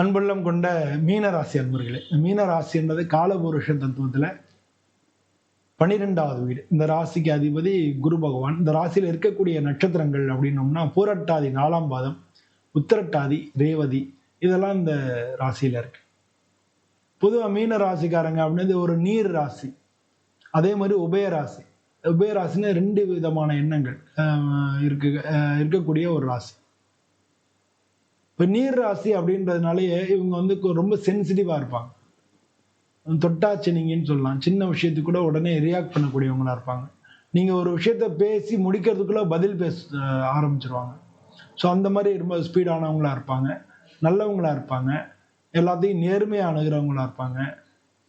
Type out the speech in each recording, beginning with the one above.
அன்புள்ளம் கொண்ட மீனராசி அன்பர்களே மீனராசி என்பது காலபுருஷ தத்துவத்தில் பனிரெண்டாவது வீடு. இந்த ராசிக்கு அதிபதி குரு பகவான். இந்த ராசியில் இருக்கக்கூடிய நட்சத்திரங்கள் அப்படின்னோம்னா பூரட்டாதி நாலாம் பாதம் உத்திரட்டாதி ரேவதி இதெல்லாம் இந்த ராசியில் இருக்கு. பொதுவாக மீன ராசிக்காரங்க அப்படின்றது ஒரு நீர் ராசி. அதே மாதிரி உபய ராசி உபய ராசின்னு ரெண்டு விதமான எண்ணங்கள் இருக்கு இருக்கக்கூடிய ஒரு ராசி. இப்போ நீர் ராசி அப்படின்றதுனாலயே இவங்க வந்து ரொம்ப சென்சிட்டிவாக இருப்பாங்க. தொட்டாச்சினிங்கன்னு சொல்லலாம். சின்ன விஷயத்துக்கு கூட உடனே ரியாக்ட் பண்ணக்கூடியவங்களா இருப்பாங்க. நீங்கள் ஒரு விஷயத்த பேசி முடிக்கிறதுக்குள்ள பதில் பேச ஆரம்பிச்சிருவாங்க. ஸோ அந்த மாதிரி ரொம்ப ஸ்பீடானவங்களா இருப்பாங்க. நல்லவங்களா இருப்பாங்க. எல்லாத்தையும் நேர்மையாக அணுகிறவங்களா இருப்பாங்க.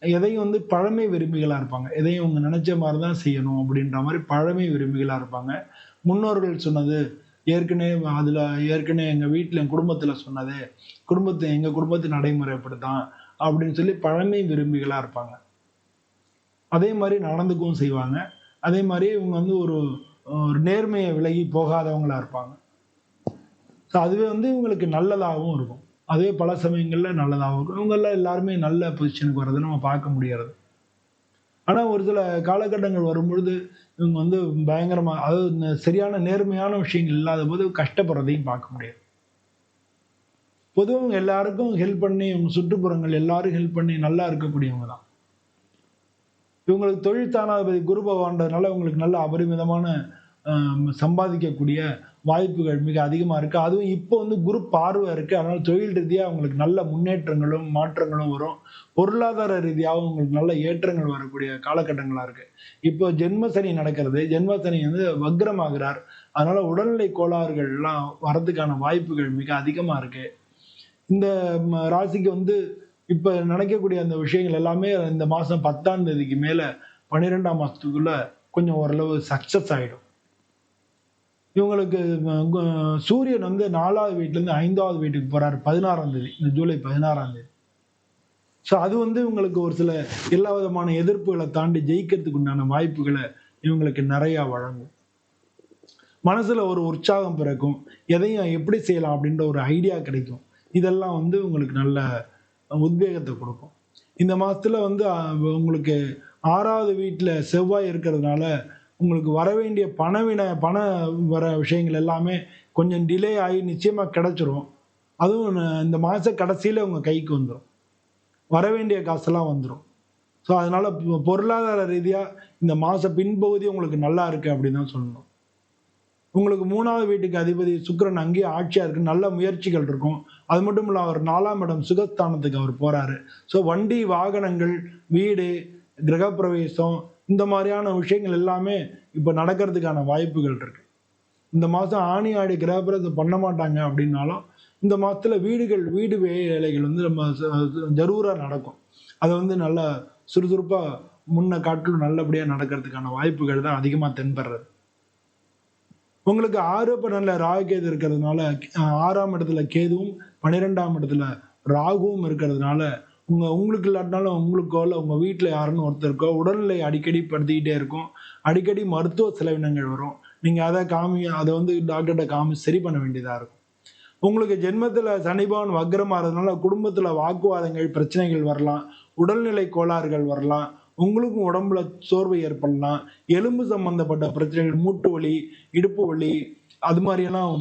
எதையும் வந்து பழமை விரும்பிகளாக இருப்பாங்க. எதையும் அவங்க நினைச்ச மாதிரி தான் செய்யணும் அப்படின்ற மாதிரி பழமை விரும்பிகளாக இருப்பாங்க. முன்னோர்கள் சொன்னது ஏற்கனவே அதுல ஏற்கனவே எங்க வீட்டுல என் குடும்பத்துல சொன்னது குடும்பத்தை எங்க குடும்பத்து நடைமுறை அப்படித்தான் அப்படின்னு சொல்லி பழமை விரும்பிகளா இருப்பாங்க. அதே மாதிரி நடந்துக்கவும் செய்வாங்க. அதே மாதிரி இவங்க வந்து ஒரு ஒரு நேர்மையை விலகி போகாதவங்களா இருப்பாங்க. ஸோ அதுவே வந்து இவங்களுக்கு நல்லதாகவும் இருக்கும். அதுவே பல சமயங்கள்ல நல்லதாகவும் இருக்கும். இவங்கெல்லாம் எல்லாருமே நல்ல பொசிஷனுக்கு வர்றது நம்ம பார்க்க முடியாது ஆனா ஒரு சில காலகட்டங்கள் வரும்பொழுது இவங்க வந்து பயங்கரமா அதாவது இந்த சரியான நேர்மையான விஷயங்கள் இல்லாத போது கஷ்டப்படுறதையும் பார்க்க முடியாது. பொதுவாக இவங்க எல்லாருக்கும் ஹெல்ப் பண்ணி இவங்க சுற்றுப்புறங்கள் எல்லாரும் ஹெல்ப் பண்ணி நல்லா இருக்கக்கூடியவங்க தான். இவங்களுக்கு தொழில் தானாதிபதி குரு பகவான்றதுனால இவங்களுக்கு நல்ல அபரிமிதமான சம்பாதிக்கக்கூடிய வாய்ப்புகள் மிக அதிகமாக இருக்குது அதுவும் இப்போ வந்து குரூப் பார்வை இருக்குது அதனால் தொழில் ரீதியாக அவங்களுக்கு நல்ல முன்னேற்றங்களும் மாற்றங்களும் வரும். பொருளாதார ரீதியாகவும் உங்களுக்கு நல்ல ஏற்றங்கள் வரக்கூடிய காலகட்டங்களாக இருக்குது இப்போ ஜென்மசனி நடக்கிறது. ஜென்மசனி வந்து வக்ரமாகிறார். அதனால் உடல்நிலை கோளாறுகள்லாம் வரதுக்கான வாய்ப்புகள் மிக அதிகமாக இருக்குது இந்த ராசிக்கு வந்து இப்போ நடக்கக்கூடிய அந்த விஷயங்கள் எல்லாமே இந்த மாதம் பத்தாம் தேதிக்கு மேலே பன்னிரெண்டாம் மாதத்துக்குள்ளே கொஞ்சம் ஓரளவு சக்ஸஸ் ஆகிடும் இவங்களுக்கு சூரியன் வந்து நாலாவது வீட்டிலேருந்து ஐந்தாவது வீட்டுக்கு போகிறார் பதினாறாம் தேதி இந்த ஜூலை பதினாறாம் தேதி. ஸோ அது வந்து இவங்களுக்கு ஒரு சில எல்லா விதமான எதிர்ப்புகளை தாண்டி ஜெயிக்கிறதுக்கு உண்டான வாய்ப்புகளை இவங்களுக்கு நிறையா வழங்கும். மனசில் ஒரு உற்சாகம் பிறக்கும். எதையும் எப்படி செய்யலாம் அப்படின்ற ஒரு ஐடியா கிடைக்கும். இதெல்லாம் வந்து உங்களுக்கு நல்ல உத்வேகத்தை கொடுக்கும். இந்த மாதத்தில் வந்து உங்களுக்கு ஆறாவது வீட்டில் செவ்வாய் இருக்கிறதுனால உங்களுக்கு வர வேண்டிய பணவின பண வர விஷயங்கள் எல்லாமே கொஞ்சம் டிலே ஆகி நிச்சயமாக கிடச்சிரும். அதுவும் இந்த மாத கடைசியில் உங்கள் கைக்கு வந்துடும் வர வேண்டிய காசெல்லாம் வந்துடும் ஸோ அதனால் பொருளாதார ரீதியாக இந்த மாத பின்பகுதி உங்களுக்கு நல்லா இருக்குது அப்படின்னு தான் சொல்லணும். உங்களுக்கு மூணாவது வீட்டுக்கு அதிபதி சுக்கிரன் அங்கேயே ஆட்சியாக இருக்குது நல்ல முயற்சிகள் இருக்கும். அது மட்டும் இல்லை அவர் நாலாம் இடம் சுகஸ்தானத்துக்கு அவர் போகிறாரு ஸோ வண்டி வாகனங்கள் வீடு கிரகப்பிரவேசம் இந்த மாதிரியான விஷயங்கள் எல்லாமே இப்போ நடக்கிறதுக்கான வாய்ப்புகள் இருக்கு. இந்த மாதம் ஆணி ஆடி கிரகப்பிரவேசம் பண்ண மாட்டாங்க அப்படின்னாலும் இந்த மாதத்தில் வீடுகள் வீடு வேலைகள் வந்து நம்ம ச- நடக்கும். அதை வந்து நல்லா சுறுசுறுப்பாக முன்ன காட்டிலும் நல்லபடியாக நடக்கிறதுக்கான வாய்ப்புகள் தான் அதிகமாக தென்படுறது. உங்களுக்கு ஆறு பன்னெண்டுல ராகு கேது இருக்கிறதுனால ஆறாம் இடத்துல கேதுவும் பன்னிரெண்டாம் இடத்துல ராகுவும் இருக்கிறதுனால உங்கள் உங்களுக்கு இல்லாட்டினாலும் உங்களுக்கோ இல்லை. உங்கள் வீட்டில் யாருன்னு ஒருத்தருக்கோ உடல்நிலை அடிக்கடி படுத்திக்கிட்டே இருக்கும். அடிக்கடி மருத்துவ செலவினங்கள் வரும். நீங்கள் அதை காமி அதை வந்து டாக்டர்கிட்ட காமி சரி பண்ண வேண்டியதாக இருக்கும். உங்களுக்கு ஜென்மத்தில் சனிபவன் வக்ரமாக இருந்ததுனால குடும்பத்தில் வாக்குவாதங்கள் பிரச்சனைகள் வரலாம். உடல்நிலை கோளாறுகள் வரலாம். உங்களுக்கும் உடம்புல சோர்வை ஏற்படலாம். எலும்பு சம்பந்தப்பட்ட பிரச்சனைகள் மூட்டு வலி இடுப்பு வலி அது மாதிரியெல்லாம்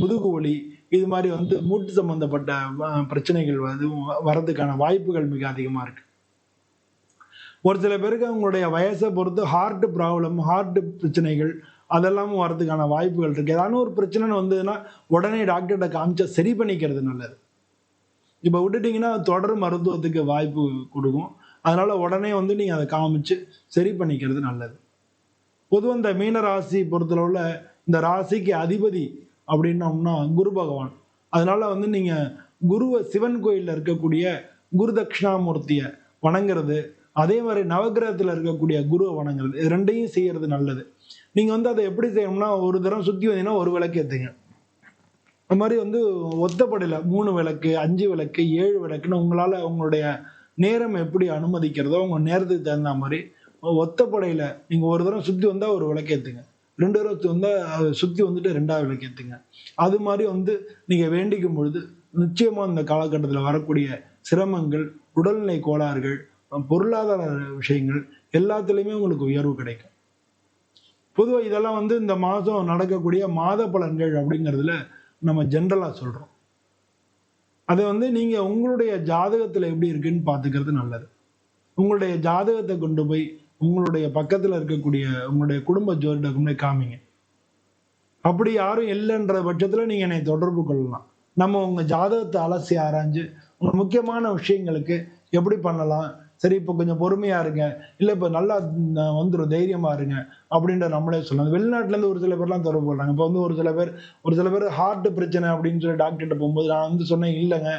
முதுகு வலி இது மாதிரி வந்து மூட்டு சம்பந்தப்பட்ட பிரச்சனைகள் வந்து வரதுக்கான வாய்ப்புகள் மிக அதிகமாக இருக்கு. ஒரு சில பேருக்கு அவங்களுடைய வயசை பொறுத்து ஹார்ட் ப்ராப்ளம் ஹார்ட் பிரச்சனைகள் அதெல்லாம் வரதுக்கான வாய்ப்புகள் இருக்கு. ஏதாவது ஒரு பிரச்சனைன்னு வந்ததுன்னா உடனே டாக்டர்கிட்ட காமிச்சா சரி பண்ணிக்கிறது நல்லது. இப்போ விட்டுட்டீங்கன்னா தொடர் மருத்துவத்துக்கு வாய்ப்பு கொடுக்கும். அதனால உடனே வந்து நீங்கள் அதை காமிச்சு சரி பண்ணிக்கிறது நல்லது. பொதுவாக இந்த மீனராசி பொறுத்தளவில் இந்த ராசிக்கு அதிபதி அப்படின்னோம்னா குரு பகவான். அதனால வந்து நீங்க குருவை சிவன் கோயில்ல இருக்கக்கூடிய குரு தட்சிணாமூர்த்தியை வணங்குறது அதே மாதிரி நவகிரகத்தில் இருக்கக்கூடிய குருவை வணங்குறது இது ரெண்டையும் செய்யறது நல்லது. நீங்க வந்து அதை எப்படி செய்யணும்னா ஒரு தரம் சுத்தி வந்தீங்கன்னா ஒரு விளக்கு ஏத்துங்க. அது மாதிரி வந்து ஒத்தப்படையில மூணு விளக்கு அஞ்சு விளக்கு ஏழு விளக்குன்னு உங்களால உங்களுடைய நேரம் எப்படி அனுமதிக்கிறதோ உங்க நேரத்துக்கு தகுந்த மாதிரி ஒத்தப்படையில நீங்க ஒரு தடவை சுத்தி வந்தா ஒரு விளக்கு ஏத்துங்க. ரெண்டு இருபத்தி வந்தால் அதை சுற்றி வந்துட்டு ரெண்டாவது விளக்கேற்றுங்க அது மாதிரி வந்து நீங்கள் வேண்டிக்கும் பொழுது நிச்சயமாக இந்த காலகட்டத்தில் வரக்கூடிய சிரமங்கள் உடல்நிலை கோளாறுகள் பொருளாதார விஷயங்கள் எல்லாத்துலேயுமே உங்களுக்கு உயர்வு கிடைக்கும். பொதுவாக இதெல்லாம் வந்து இந்த மாதம் நடக்கக்கூடிய மாத பலன்கள் அப்படிங்கிறதுல நம்ம ஜென்ரலாக சொல்கிறோம் அதை வந்து நீங்கள் உங்களுடைய ஜாதகத்தில் எப்படி இருக்குன்னு பார்த்துக்கிறது நல்லது. உங்களுடைய ஜாதகத்தை கொண்டு போய் உங்களுடைய பக்கத்தில் இருக்கக்கூடிய உங்களுடைய குடும்ப ஜோதிடக்குமே காமிங்க. அப்படி யாரும் இல்லைன்ற பட்சத்தில் நீங்கள் என்னை தொடர்பு கொள்ளலாம். நம்ம உங்கள் ஜாதகத்தை அலசி ஆராய்ஞ்சு உங்கள் முக்கியமான விஷயங்களுக்கு எப்படி பண்ணலாம்? சரி இப்போ கொஞ்சம் பொறுமையா இருங்க. இல்லை இப்போ நல்லா வந்துடும் தைரியமாக தைரியமா இருங்க அப்படின்ற நம்மளே சொல்லலாம். வெளிநாட்டுலேருந்து ஒரு சில பேர்லாம் தொடர்பு கொள்றாங்க. இப்போ வந்து ஒரு சில பேர் ஒரு சில பேர் ஹார்ட் பிரச்சனை அப்படின்னு சொல்லி டாக்டர்கிட்ட போகும்போது நான் வந்து சொன்னேன் இல்லைங்க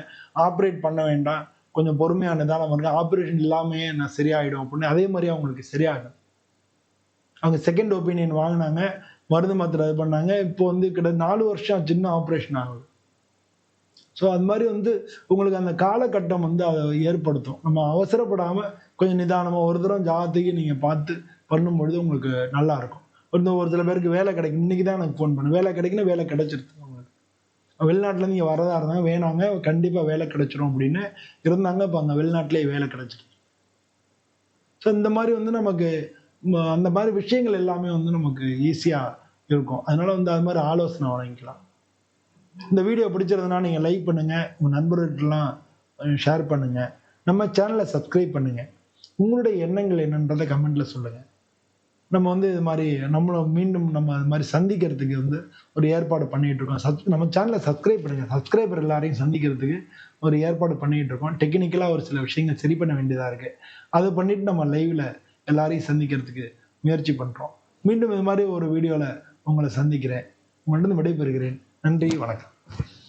ஆப்ரேட் பண்ண வேண்டாம். கொஞ்சம் பொறுமையாக நிதானம் இருங்க ஆப்ரேஷன் இல்லாமையே நான் சரியாயிடும் அப்படின்னு அதே மாதிரி அவங்களுக்கு சரியாகும் அவங்க செகண்ட் ஒப்பீனியன் வாங்கினாங்க மருந்து மாத்திரை இது பண்ணாங்க. இப்போ வந்து கிட்ட நாலு வருஷம் சின்ன ஆப்ரேஷன் ஆகுது. ஸோ அது மாதிரி வந்து உங்களுக்கு அந்த காலகட்டம் வந்து அதை ஏற்படுத்தும். நம்ம அவசரப்படாமல் கொஞ்சம் நிதானமாக ஒரு தரம் ஜாதகத்துக்கு நீங்கள் பார்த்து பண்ணும்பொழுது உங்களுக்கு நல்லாயிருக்கும் ஒரு ஒரு சில பேருக்கு வேலை கிடைக்கும். இன்றைக்கி தான் எனக்கு ஃபோன் பண்ணு வேலை கிடைக்குன்னா வேலை கிடைச்சிருது. வெளிநாட்டில் நீங்கள் வரதா இருந்தாங்க வேணாங்க கண்டிப்பாக வேலை கிடைச்சிரும் அப்படின்னு இருந்தாங்க. இப்போ அங்கே வெளிநாட்டிலேயே வேலை கிடைச்சிருது ஸோ இந்த மாதிரி வந்து நமக்கு அந்த மாதிரி விஷயங்கள் எல்லாமே வந்து நமக்கு ஈஸியாக இருக்கும். அதனால வந்து அது மாதிரி ஆலோசனை வழங்கிக்கலாம். இந்த வீடியோ பிடிச்சிருந்தனா நீங்கள் லைக் பண்ணுங்க. உங்கள் நண்பர்கிட்டலாம் ஷேர் பண்ணுங்க. நம்ம சேனலை சப்ஸ்கிரைப் பண்ணுங்க. உங்களுடைய எண்ணங்கள் என்னன்றதை கமெண்ட்ல சொல்லுங்கள் நம்ம வந்து இது மாதிரி நம்மளை மீண்டும் நம்ம அது மாதிரி சந்திக்கிறதுக்கு வந்து ஒரு ஏற்பாடு பண்ணிகிட்டு இருக்கோம். சப் நம்ம சேனலை சப்ஸ்கிரைப் பண்ணுங்கள் சப்ஸ்கிரைபர் எல்லாரையும் சந்திக்கிறதுக்கு ஒரு ஏற்பாடு பண்ணிகிட்டு இருக்கோம். டெக்னிக்கலாக ஒரு சில விஷயங்கள் சரி பண்ண வேண்டியதாக இருக்குது அதை பண்ணிவிட்டு நம்ம லைவில் எல்லாரையும் சந்திக்கிறதுக்கு முயற்சி பண்ணுறோம் மீண்டும் இது மாதிரி ஒரு வீடியோவில் உங்களை சந்திக்கிறேன். உங்கள்கிட்ட விடைபெறுகிறேன். நன்றி வணக்கம்.